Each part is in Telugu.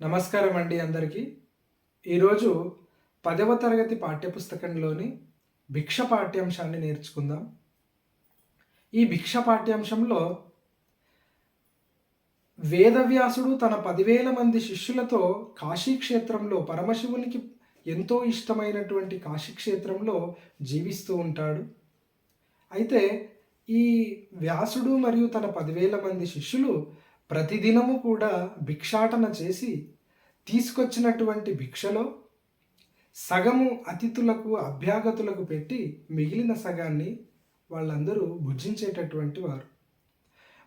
నమస్కారం అండి అందరికీ. ఈరోజు పదవ తరగతి పాఠ్యపుస్తకంలోని భిక్ష పాఠ్యాంశాన్ని నేర్చుకుందాం. ఈ భిక్ష పాఠ్యాంశంలో వేదవ్యాసుడు తన పదివేల మంది శిష్యులతో కాశీక్షేత్రంలో పరమశివునికి ఎంతో ఇష్టమైనటువంటి కాశీక్షేత్రంలో జీవిస్తూ ఉంటాడు. అయితే ఈ వ్యాసుడు మరియు తన పదివేల మంది శిష్యులు ప్రతిదినము కూడా భిక్షాటన చేసి తీసుకొచ్చినటువంటి భిక్షలో సగము అతిథులకు అభ్యాగతులకు పెట్టి మిగిలిన సగాన్ని వాళ్ళందరూ భుజించేటటువంటి వారు.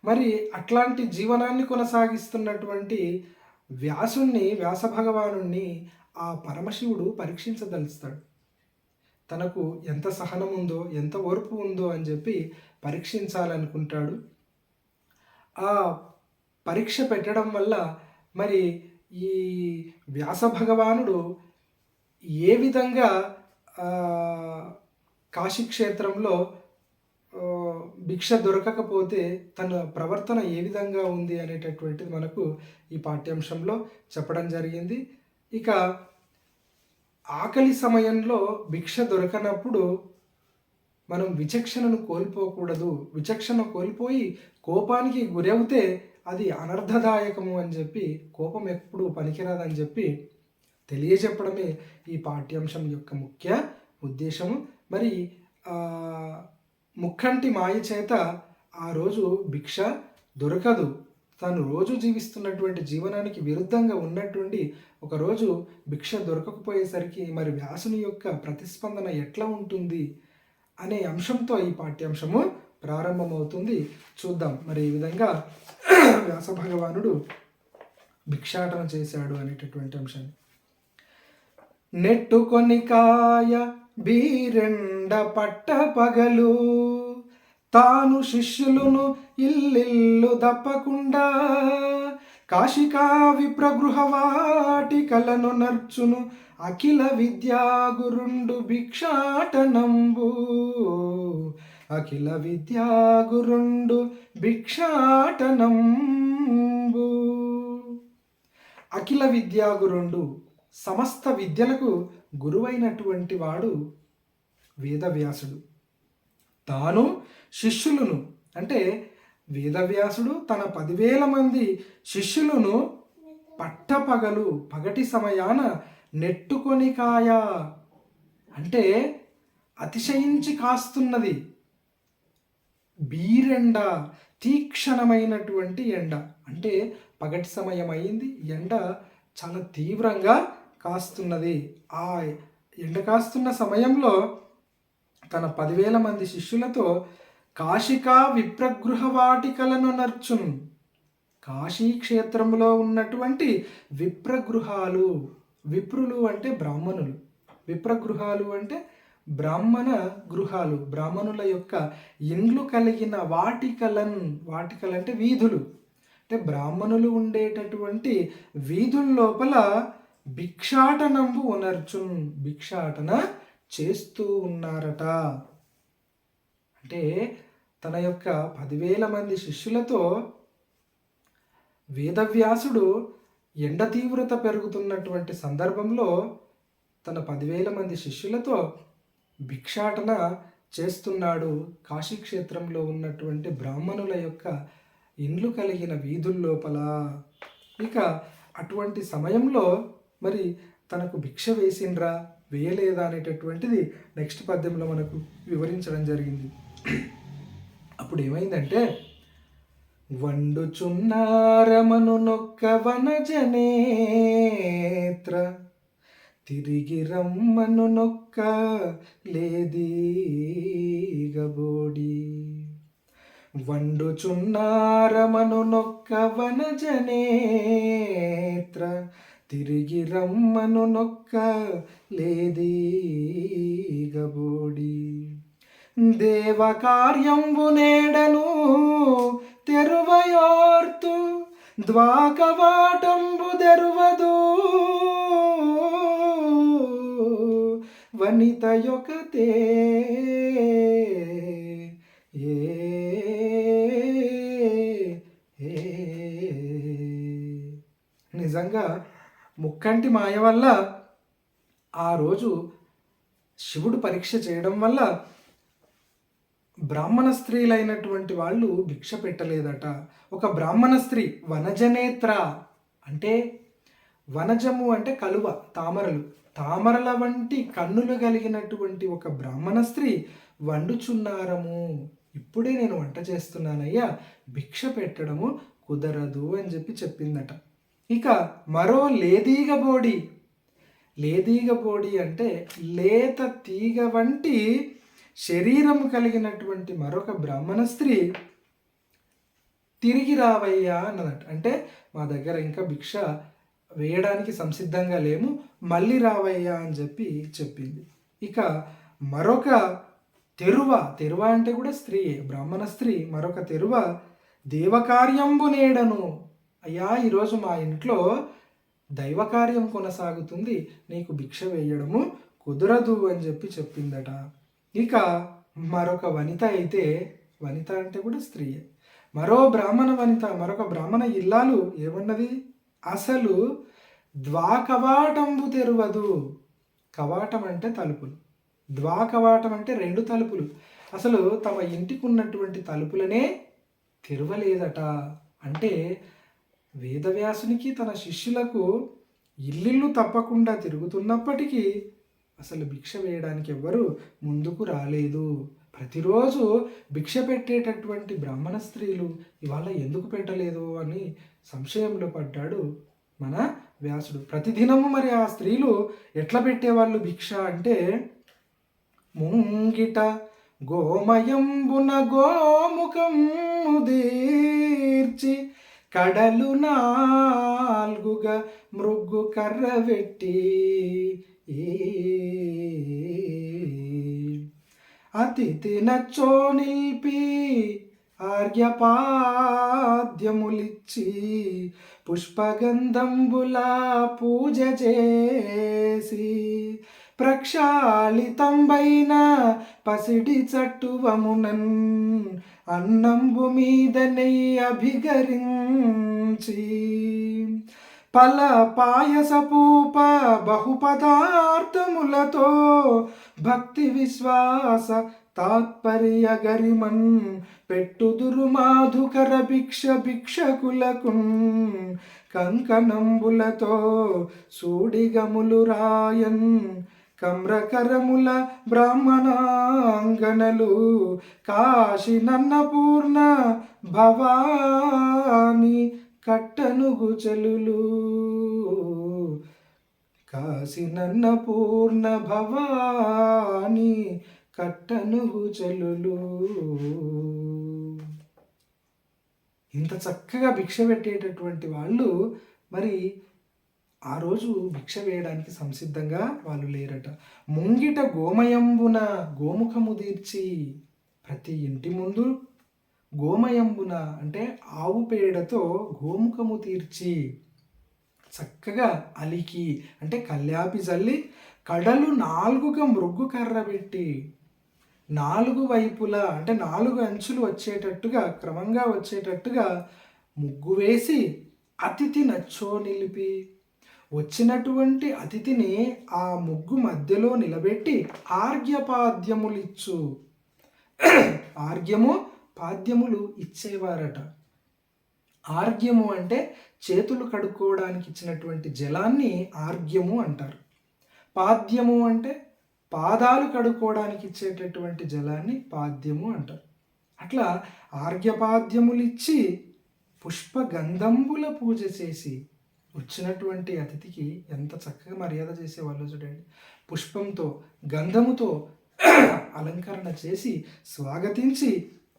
మరి అట్లాంటి జీవనాన్ని కొనసాగిస్తున్నటువంటి వ్యాసుణ్ణి వ్యాస భగవానుణ్ణి ఆ పరమశివుడు పరీక్షించదలుస్తాడు. తనకు ఎంత సహనం ఉందో ఎంత ఓర్పు ఉందో అని చెప్పి పరీక్షించాలనుకుంటాడు. ఆ పరీక్ష పెట్టడం వల్ల మరి ఈ వ్యాస భగవానుడు ఏ విధంగా కాశీక్షేత్రంలో భిక్ష దొరకకపోతే తన ప్రవర్తన ఏ విధంగా ఉంది అనేటటువంటిది మనకు ఈ పాఠ్యాంశంలో చెప్పడం జరిగింది. ఇక ఆకలి సమయంలో భిక్ష దొరకనప్పుడు మనం విచక్షణను కోల్పోకూడదు. విచక్షణ కోల్పోయి కోపానికి గురవుతే అది అనర్థదాయకము అని చెప్పి కోపం ఎప్పుడు పనికిరాదని చెప్పి తెలియజెప్పడమే ఈ పాఠ్యాంశం యొక్క ముఖ్య ఉద్దేశము. మరి ముక్కంటి మాయ చేత ఆ రోజు భిక్ష దొరకదు. తాను రోజు జీవిస్తున్నటువంటి జీవనానికి విరుద్ధంగా ఉన్నటువంటి ఒకరోజు భిక్ష దొరకకపోయేసరికి మరి వ్యాసుని యొక్క ప్రతిస్పందన ఎట్లా ఉంటుంది అనే అంశంతో ఈ పాఠ్యాంశము ప్రారంభమవుతుంది. చూద్దాం. మరి ఈ విధంగా వ్యాస భగవానుడు భిక్షాటన చేశాడు అనేటటువంటి అంశాన్ని నెట్టుకొని కాయ బీరెండ పట్ట పగలు తాను శిష్యులను ఇల్లిల్లు దప్పకుండా కాశికా విప్రగృహవాటికలను నర్చును అఖిల విద్యాగురుండు భిక్షాటనంబు. అఖిల విద్యాగురుండు భిక్షాటనం భిక్షాటనంబు. అఖిల విద్యాగురుండు సమస్త విద్యలకు గురువైనటువంటి వాడు వేదవ్యాసుడు. తాను శిష్యులను అంటే వేదవ్యాసుడు తన పదివేల మంది శిష్యులను పట్టపగలు పగటి సమయాన నెట్టుకొని కాయ. అంటే అతిశయించి కాస్తున్నది. బీరెండ తీక్షణమైనటువంటి ఎండ. అంటే పగటి సమయం అయింది ఎండ చాలా తీవ్రంగా కాస్తున్నది. ఆ ఎండ కాస్తున్న సమయంలో తన పదివేల మంది శిష్యులతో కాశికా విప్రగృహ వాటికలను నర్చును. కాశీ క్షేత్రంలో ఉన్నటువంటి విప్రగృహాలు విప్రులు అంటే బ్రాహ్మణులు. విప్రగృహాలు అంటే బ్రాహ్మణ గృహాలు బ్రాహ్మణుల యొక్క ఇండ్లు కలిగిన వాటికలన్ వాటికలు అంటే వీధులు. అంటే బ్రాహ్మణులు ఉండేటటువంటి వీధుల లోపల భిక్షాటనంబు ఉనర్చున్ భిక్షాటన చేస్తూ ఉన్నారట. అంటే తన యొక్క పదివేల మంది శిష్యులతో వేదవ్యాసుడు ఎండ తీవ్రత పెరుగుతున్నటువంటి సందర్భంలో తన పదివేల మంది శిష్యులతో భిక్షాటన చేస్తున్నాడు కాశీక్షేత్రంలో ఉన్నటువంటి బ్రాహ్మణుల యొక్క ఇండ్లు కలిగిన వీధుల్లోపల ఇక అటువంటి సమయంలో మరి తనకు భిక్ష వేసిండ్రా వేయలేదా అనేటటువంటిది నెక్స్ట్ పద్యంలో మనకు వివరించడం జరిగింది. అప్పుడు ఏమైందంటే వండుచున్నారమను నొక్క వనజనేత్ర తిరిగి రమ్మను నొక్క లేదీగబోడి వండుచున్నారమను నొక్క వనజనేత్ర తిరిగి రమ్మను నొక్క లేదీగబోడి దేవకార్యంబు నేడను తెరువయోర్తు ద్వాకవాటంబు తెరువదూ వనిత యొకతే ఏ. నిజంగా ముక్కంటి మాయ వల్ల ఆ రోజు శివుడు పరీక్ష చేయడం వల్ల బ్రాహ్మణ స్త్రీలైనటువంటి వాళ్ళు భిక్ష పెట్టలేదట. ఒక బ్రాహ్మణ స్త్రీ వనజనేత్ర అంటే వనజము అంటే కలువ తామరలు. తామరల వంటి కన్నులు కలిగినటువంటి ఒక బ్రాహ్మణ స్త్రీ వండుచున్నారము. ఇప్పుడే నేను వంట చేస్తున్నానయ్యా భిక్ష పెట్టడము కుదరదు అని చెప్పి చెప్పిందట. ఇక మరో లేదీగ బోడి లేదీగ బోడి అంటే లేత తీగ వంటి శరీరము కలిగినటువంటి మరొక బ్రాహ్మణ స్త్రీ తిరిగి రావయ్యా అన్నదట. అంటే మా దగ్గర ఇంకా భిక్ష వేయడానికి సంసిద్ధంగా లేము మళ్ళీ రావయ్యా అని చెప్పి చెప్పింది. ఇక మరొక తెరువ తెరువ అంటే కూడా స్త్రీయే బ్రాహ్మణ స్త్రీ మరొక తెరువ దేవకార్యంబు నేడను. అయ్యా ఈరోజు మా ఇంట్లో దైవకార్యం కొనసాగుతుంది నీకు భిక్ష వేయడము కుదరదు అని చెప్పి చెప్పిందట. ఇక మరొక వనిత అయితే వనిత అంటే కూడా స్త్రీయే. మరో బ్రాహ్మణ వనిత మరొక బ్రాహ్మణ ఇల్లాలు ఏమన్నది? అసలు ద్వాకవాటంబు తెరవదు. కవాటం అంటే తలుపులు. ద్వాకవాటం అంటే రెండు తలుపులు. అసలు తమ ఇంటికి ఉన్నటువంటి తలుపులనే తెరవలేదట. అంటే వేదవ్యాసునికి తన శిష్యులకు ఇల్లిల్లు తప్పకుండా తిరుగుతున్నప్పటికీ అసలు భిక్ష వేయడానికి ఎవ్వరూ ముందుకు రాలేదు. ప్రతిరోజు భిక్ష పెట్టేటటువంటి బ్రాహ్మణ స్త్రీలు ఇవాళ ఎందుకు పెట్టలేదు అని సంశయంలో పడ్డాడు మన వ్యాసుడు. ప్రతిదినము మరి ఆ స్త్రీలు ఎట్లా పెట్టేవాళ్ళు భిక్ష అంటే ముంగిట గోమయంబున గోముఖం దీర్చి కడలు నాల్గుగా మృగ్గు కర్ర పెట్టి అతిథి నచ్చో నిల్పి ఆర్యపాద్యములిచ్చి పుష్పగంధంబుల పూజ చేసి ప్రక్షాళితంబైన పసిడి చట్టువమునన్ అన్నంబు మీద నెయ్యి అభిగరించి పల పాయసపూప బహుపదార్థములతో భక్తి విశ్వాస తాత్పర్య గరిమన్ పెట్టుదురు మాధుకర భిక్ష భిక్షకులకు కంకణంబులతో సూడిగములు రాయన్ కమ్రకరముల బ్రాహ్మణాంగనలు కాశీ నన్నపూర్ణ భవాని కట్టనుగు చెలులు కాశీ నన్నపూర్ణ భవాని కట్టనుగు చెలులు ఇంత చక్కగా భిక్ష పెట్టేటటువంటి వాళ్ళు మరి ఆ రోజు భిక్ష వేయడానికి సంసిద్ధంగా వాళ్ళు లేరట. ముంగిట గోమయంబున గోముఖము తీర్చి ప్రతి ఇంటి ముందు గోమయంబున అంటే ఆవు పేడతో గోముఖము తీర్చి చక్కగా అలికి అంటే కల్యాపి చల్లి కడలు నాలుగుగా మృగ్గు కర్ర పెట్టి నాలుగు వైపులా అంటే నాలుగు అంచులు వచ్చేటట్టుగా క్రమంగా వచ్చేటట్టుగా ముగ్గు వేసి అతిథి నచ్చో నిలిపి వచ్చినటువంటి అతిథిని ఆ ముగ్గు మధ్యలో నిలబెట్టి ఆర్ఘ్యపాద్యములిచ్చు. ఆర్ఘ్యము పాద్యములు ఇచ్చేవారట. ఆర్గ్యము అంటే చేతులు కడుక్కోవడానికి ఇచ్చినటువంటి జలాన్ని ఆర్గ్యము అంటారు. పాద్యము అంటే పాదాలు కడుక్కోవడానికి ఇచ్చేటటువంటి జలాన్ని పాద్యము అంటారు. అట్లా ఆర్ఘ్యపాద్యములు ఇచ్చి పుష్పగంధంబుల పూజ చేసి వచ్చినటువంటి అతిథికి ఎంత చక్కగా మర్యాద చేసేవాళ్ళు చూడండి. పుష్పంతో గంధముతో అలంకరణ చేసి స్వాగతించి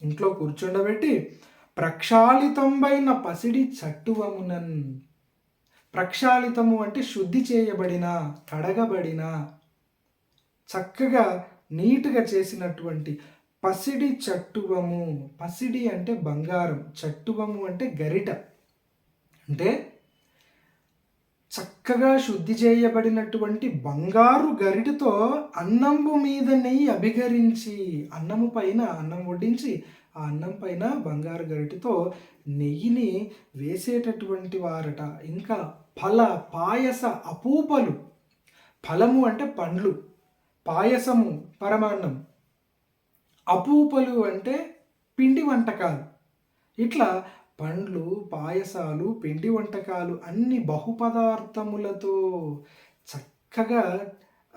ఇంట్లో కూర్చుండబెట్టి ప్రక్షాళితంబైన పసిడి చట్టువమునన్. ప్రక్షాళితము అంటే శుద్ధి చేయబడిన కడగబడిన చక్కగా నీట్గా చేసినటువంటి పసిడి చట్టువము. పసిడి అంటే బంగారం చట్టువము అంటే గరిట. అంటే చక్కగా శుద్ధి చేయబడినటువంటి బంగారు గరిటతో అన్నంబు మీద నెయ్యి అభిగరించి అన్నము పైన అన్నం వడ్డించి ఆ అన్నం పైన బంగారు గరిటతో నెయ్యిని వేసేటటువంటి వారట. ఇంకా ఫల పాయస అపూపలు. ఫలము అంటే పండ్లు పాయసము పరమాన్నం. అపూపలు అంటే పిండి వంటకాలు. ఇట్లా పండ్లు పాయసాలు పిండి వంటకాలు అన్ని బహుపదార్థములతో చక్కగా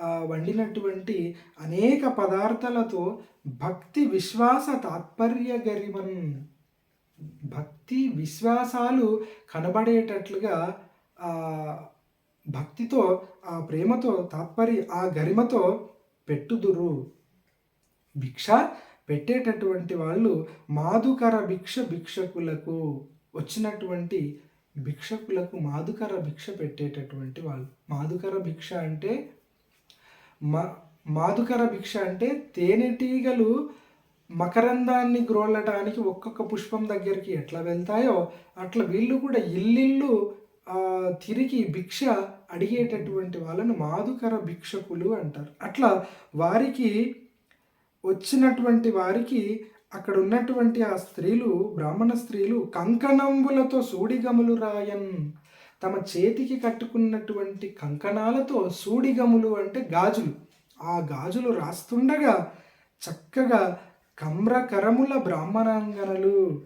వండినటువంటి అనేక పదార్థాలతో భక్తి విశ్వాస తాత్పర్య గరిమన్ భక్తి విశ్వాసాలు కనబడేటట్లుగా భక్తితో ఆ ప్రేమతో తాత్పర్య ఆ గరిమతో పెట్టుదురు. భిక్ష పెట్టేటటువంటి వాళ్ళు మాధుకర భిక్ష భిక్షకులకు వచ్చినటువంటి భిక్షకులకు మాధుకర భిక్ష పెట్టేటటువంటి వాళ్ళు. మాధుకర భిక్ష అంటే మా మాధుకర భిక్ష అంటే తేనెటీగలు మకరందాన్ని గ్రోలటానికి ఒక్కొక్క పుష్పం దగ్గరికి ఎట్లా వెళ్తాయో అట్లా వీళ్ళు కూడా ఇల్లిల్లు తిరిగి భిక్ష అడిగేటటువంటి వాళ్ళను మాధుకర భిక్షకులు అంటారు. అట్లా వారికి వచ్చినటువంటి వారికి అక్కడ ఉన్నటువంటి ఆ స్త్రీలు బ్రాహ్మణ స్త్రీలు కంకణంబులతో సూడిగములు రాయన్ తమ చేతికి కట్టుకున్నటువంటి కంకణాలతో సూడిగములు అంటే గాజులు. ఆ గాజులు రాస్తుండగా చక్కగా కమ్రకరముల బ్రాహ్మణాంగనలు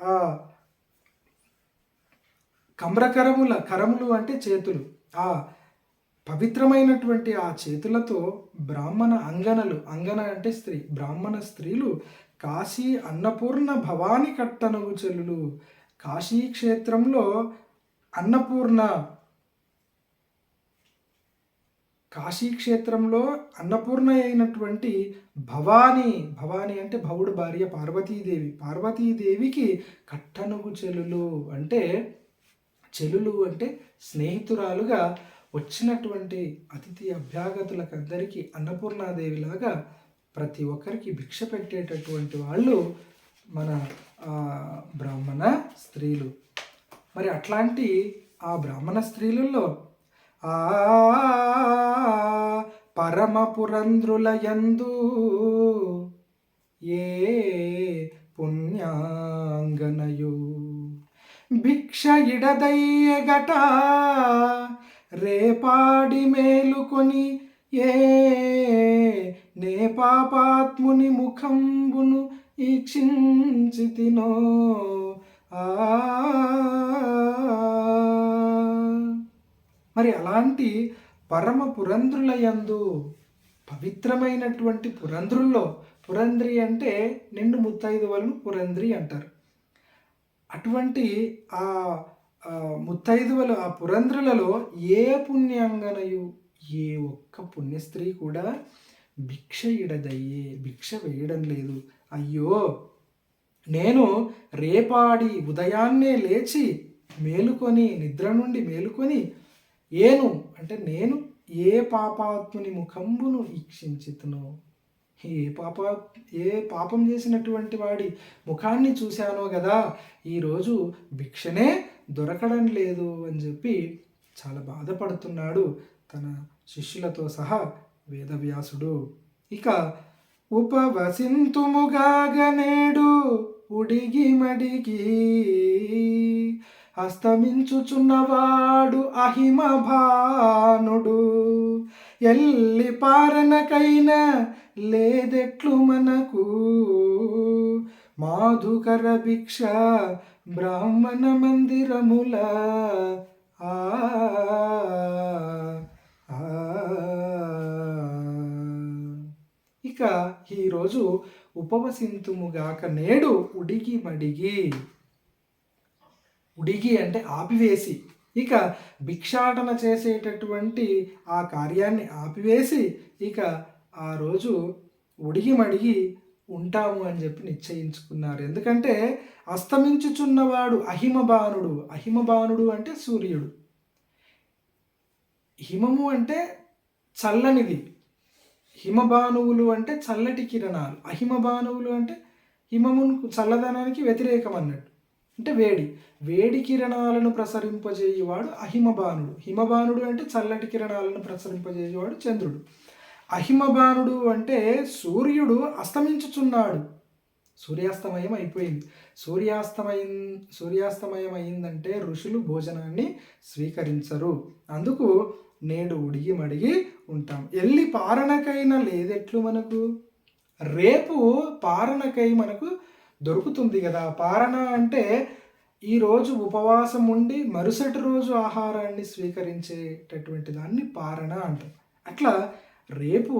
ఆ కమ్రకరముల కరములు అంటే చేతులు ఆ పవిత్రమైనటువంటి ఆ చేతులతో బ్రాహ్మణ అంగనలు అంగన అంటే స్త్రీ బ్రాహ్మణ స్త్రీలు కాశీ అన్నపూర్ణ భవాని కట్టనవు చెల్లులు కాశీ క్షేత్రంలో అన్నపూర్ణ కాశీ క్షేత్రంలో అన్నపూర్ణ అయినటువంటి భవాని భవాని అంటే భవుడు భార్య పార్వతీదేవి. పార్వతీదేవికి కట్టనుగు చెలులు అంటే చెలులు అంటే స్నేహితురాలుగా వచ్చినటువంటి అతిథి అభ్యాగతులకందరికీ అన్నపూర్ణాదేవిలాగా ప్రతి ఒక్కరికి భిక్ష పెట్టేటటువంటి వాళ్ళు మన బ్రాహ్మణ స్త్రీలు. మరి అట్లాంటి ఆ బ్రాహ్మణ స్త్రీలలో ఆ పరమ పురంద్రుల యందు ఏ పుణ్యాంగనయు? భిక్ష ఇడదయ్యగట రేపాడి మేలుకొని ఏ నే పాపాత్ముని ముఖంబును ఈక్షించితినో. ఆ. మరి అలాంటి పరమ పురంధ్రుల యందు పవిత్రమైనటువంటి పురంధ్రుల్లో పురంధ్రి అంటే నిండు ముత్తైదువలను పురంధ్రి అంటారు. అటువంటి ఆ ముత్తైదువలు ఆ పురంధ్రులలో ఏ పుణ్యాంగనయు? ఏ ఒక్క పుణ్యస్త్రీ కూడా భిక్ష ఇడదయ్యే భిక్ష వేయడం లేదు. అయ్యో! నేను రేపాడి ఉదయాన్నే లేచి మేలుకొని నిద్ర నుండి మేలుకొని ఏను? అంటే నేను ఏ పాపాత్ముని ముఖంబును ఈక్షించితును ఏ పాప ఏ పాపం చేసినటువంటి వాడి ముఖాన్ని చూశానో కదా ఈరోజు భిక్షనే దొరకడం లేదు అని చెప్పి చాలా బాధపడుతున్నాడు తన శిష్యులతో సహా వేదవ్యాసుడు. ఇక ఉపవసింతుముగాగనేడు ఉడిగి మడిగి అస్తమించుచున్నవాడు అహిమ భానుడు ఎల్లి పారనకైనా లేదెట్లు మనకు. మాధుకర భిక్ష బ్రాహ్మణ మందిరముల ఆ ఇక ఈరోజు ఉపవసింతుముగాక నేడు ఉడిగి మడిగి. ఉడిగి అంటే ఆపివేసి. ఇక భిక్షాటన చేసేటటువంటి ఆ కార్యాన్ని ఆపివేసి ఇక ఆ రోజు ఉడిగి మడిగి ఉంటాము అని చెప్పి నిశ్చయించుకున్నారు. ఎందుకంటే అస్తమించుచున్నవాడు అహిమబానుడు అహిమబానుడు అంటే సూర్యుడు. హిమము అంటే చల్లనిది. హిమబానువులు అంటే చల్లటి కిరణాలు. అహిమబానువులు అంటే హిమమును చల్లదనానికి వ్యతిరేకం అన్నట్టు అంటే వేడి. వేడి కిరణాలను ప్రసరింపజేయువాడు అహిమబానుడు హిమబానుడు అంటే చల్లటి కిరణాలను ప్రసరింపజేయువాడు చంద్రుడు. అహిమబానుడు అంటే సూర్యుడు అస్తమించుచున్నాడు. సూర్యాస్తమయం అయిపోయింది. సూర్యాస్తమయం సూర్యాస్తమయం అయిందంటే ఋషులు భోజనాన్ని స్వీకరించరు. అందుకు నేడు ఉడిగి మడిగి ఉంటాం. ఎల్లి పారణకైనా లేదెట్లు మనకు? రేపు పారణకై మనకు దొరుకుతుంది కదా. పారణ అంటే ఈరోజు ఉపవాసం ఉండి మరుసటి రోజు ఆహారాన్ని స్వీకరించేటటువంటి దాన్ని పారణ అంటాం. అట్లా రేపు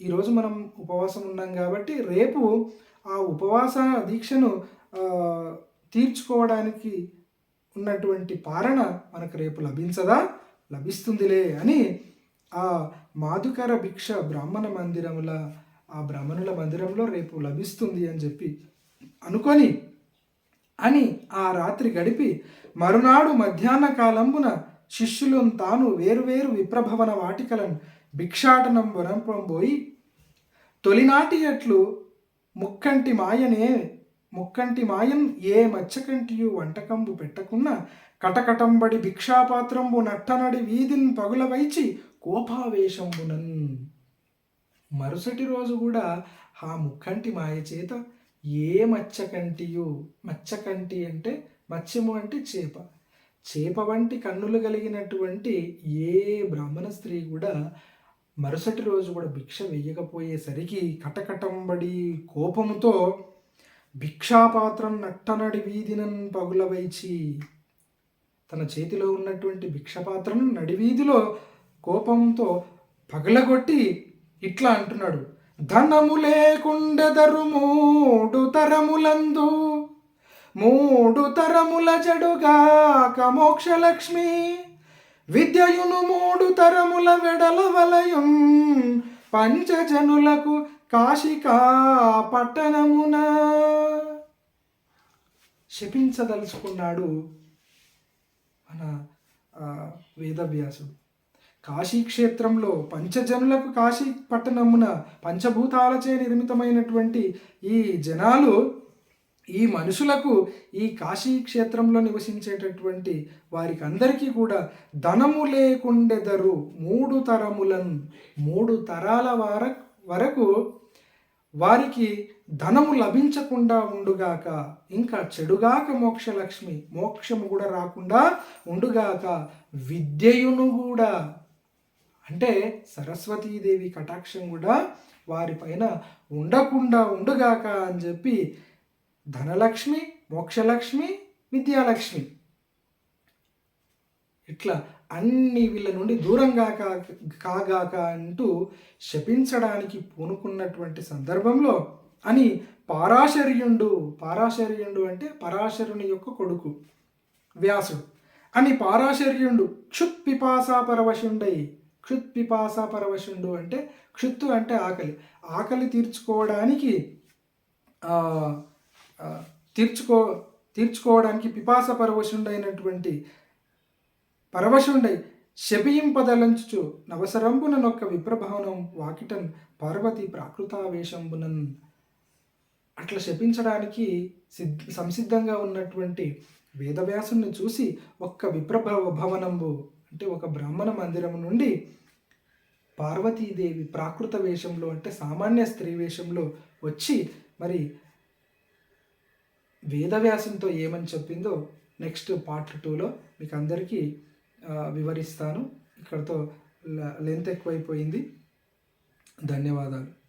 ఈరోజు మనం ఉపవాసం ఉన్నాం కాబట్టి రేపు ఆ ఉపవాస దీక్షను తీర్చుకోవడానికి ఉన్నటువంటి పారణ మనకు రేపు లభించదా? లభిస్తుందిలే అని ఆ మాధుకర భిక్ష బ్రాహ్మణ మందిరముల ఆ బ్రాహ్మణుల మందిరంలో రేపు లభిస్తుంది అని చెప్పి అనుకొని అని ఆ రాత్రి గడిపి మరునాడు మధ్యాహ్న కాలంబున శిష్యులను తాను వేరువేరు విప్రభవన వాటికలను భిక్షాటనం పోయి తొలినాటి అట్లు ముక్కంటి మాయనే ముక్కంటి మాయం ఏ మచ్చకంటియు వంటకంబు పెట్టకున్నా కటకటంబడి భిక్షాపాత్రంబు నట్టనడి వీధిని పగులవైచి కోపావేశంబునన్. మరుసటి రోజు కూడా ఆ ముక్కంటి మాయ చేత ఏ మచ్చకంటియు మచ్చకంటి అంటే మత్స్యము అంటే చేప. చేప వంటి కన్నులు కలిగినటువంటి ఏ బ్రాహ్మణ స్త్రీ కూడా మరుసటి రోజు కూడా భిక్ష వేయకపోయేసరికి కటకటంబడి కోపముతో భిక్షాపాత్రం నట్టనడి వీధినన్ పగులవైచి తన చేతిలో ఉన్నటువంటి భిక్షపాత్రను నడివీధిలో కోపంతో పగలగొట్టి ఇట్లా అంటున్నాడు ధనము లేకుండెదరు మూడు తరములందు మూడు తరముల జడుగాక మోక్షలక్ష్మి. విద్యయును మూడు తరముల వెడల వలయం. పంచజనులకు కాశికా పట్టణమున. శపించదలుచుకున్నాడు మన వేదవ్యాసుడు. కాశీక్షేత్రంలో పంచజనులకు కాశీ పట్టణమున పంచభూతాలచే నిర్మితమైనటువంటి ఈ జనాలు ఈ మనుషులకు ఈ కాశీ క్షేత్రంలో నివసించేటటువంటి వారికి అందరికీ కూడా ధనము లేకుండెదరు. మూడు తరములను మూడు తరాల వార వరకు వారికి ధనము లభించకుండా ఉండుగాక ఇంకా చెడుగాక మోక్షలక్ష్మి మోక్షము కూడా రాకుండా ఉండుగాక విద్యయును కూడా. అంటే సరస్వతీదేవి కటాక్షం కూడా వారిపైన ఉండకుండా ఉండుగాక అని చెప్పి ధనలక్ష్మి మోక్షలక్ష్మి విద్యాలక్ష్మి. ఇట్లా అన్ని వీళ్ళ నుండి దూరంగా కా- కాగాక అంటూ శపించడానికి పూనుకున్నటువంటి సందర్భంలో అని పారాశర్యుండు పారాశర్యుండు అంటే పరాశరుని యొక్క కొడుకు వ్యాసుడు. అని పారాశర్యుండు క్షుత్ పిపాసా పరవశుండై క్షుత్ పిపాసా పరవశుండు అంటే క్షుత్తు అంటే ఆకలి. ఆకలి తీర్చుకోవడానికి ఆ, తీర్చుకో తీర్చుకోవడానికి పిపాస పరవశుండైనటువంటి పరవశుండై శపింపదలంచుచు నవసరంబుననొక్క విప్రభవనం వాకిటన్ పార్వతి ప్రాకృతావేశంబునన్. అట్లా శపించడానికి సిద్ సంసిద్ధంగా ఉన్నటువంటి వేదవ్యాసుని చూసి ఒక్క విప్రభవ భవనంబు అంటే ఒక బ్రాహ్మణ మందిరం నుండి పార్వతీదేవి ప్రాకృత వేషంలో అంటే సామాన్య స్త్రీ వేషంలో వచ్చి మరి వేదవ్యాసంతో ఏమని చెప్పిందో నెక్స్ట్ పార్ట్ టూలో మీకు అందరికీ వివరిస్తాను. ఇక్కడతో లెంత్ ఎక్కువైపోయింది. ధన్యవాదాలు.